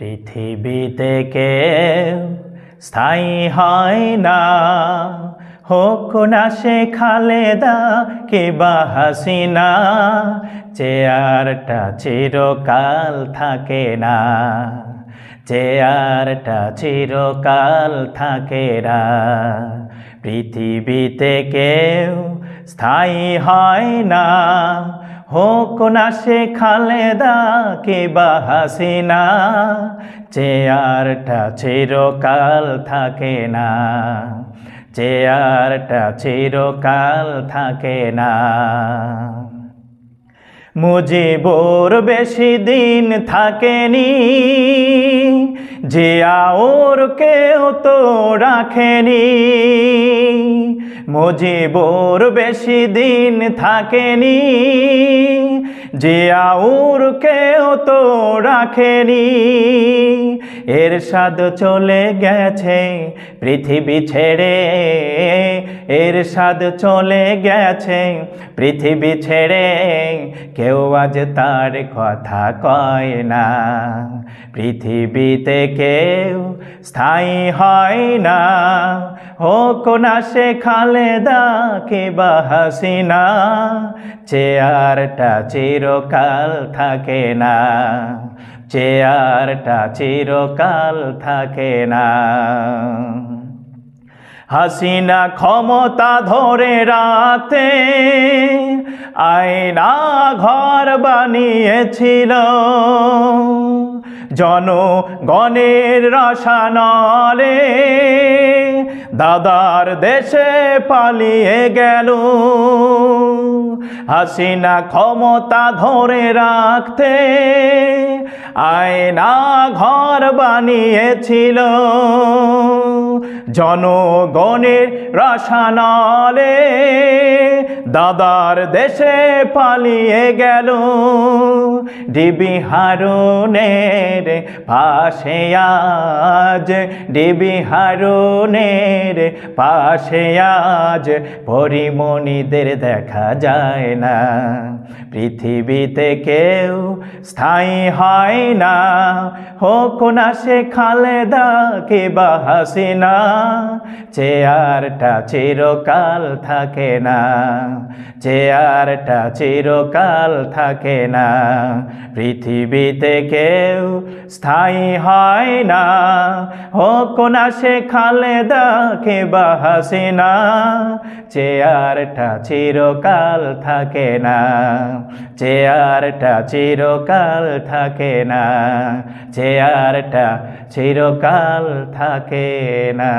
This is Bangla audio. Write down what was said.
পৃথিবীতে কেউ স্থায়ী হয় না। হোক না সে খালেদা কিবা হাসিনা, চেয়ারটা চিরকাল থাকে না। চেয়ারটা চিরকাল থাকে না। পৃথিবীতে কেউ স্থায়ী হয় না। হোক না সে খালেদা কিবা হাসিনা? চেয়ারটা চিরকাল থাকে না। চেয়ারটা চিরকাল থাকে না। মুজিবর বেশি দিন থাকেনি। জিয়া ওর কেউ তো রাখেনি। মুজিবুর বেশি দিন থাকেনি। জিয়াউর কেউ তো রাখেনি। এর স্বাদ চলে গেছে পৃথিবী ছেড়ে। এর স্বাদ চলে গেছে পৃথিবী ছেড়ে। কেউ আজ তার কথা কয় না। পৃথিবীতে কেউ স্থায়ী হয় না। হোক না সে খালেদা কিবা হাসিনা, চেয়ারটা চিরকাল থাকে না। চেয়ারটা চিরকাল থাকে না। হাসিনা ক্ষমতা ধরে রাখতে আয়না ঘর বানিয়েছিল। জনগণের রসানলে দাদার দেশে পালিয়ে গেল। হাসিনা ক্ষমতা ধরে রাখতে আয়না ঘর বানিয়েছিল। জনগণের রসানলে দাদার দেশে পালিয়ে গেল। ডিবি হারুনের পাশে আজ, ডিবি হারুনের পাশে আজ পরিমণিদের দেখা যায় না। পৃথিবীতে কেউ স্থায়ী হয় না। হোক না সে খালেদা কিবা হাসিনা, চেয়ারটা চিরকাল থাকে না। চেয়ারটা চিরকাল থাকে না। পৃথিবীতে কেউ স্থায়ী হয় না। হোক না সে খালেদা কিবা হাসিনা চেয়ারটা চিরকাল থাকে না। চেয়ারটা চিরকাল থাকে না। চেয়ারটা চিরকাল থাকে না।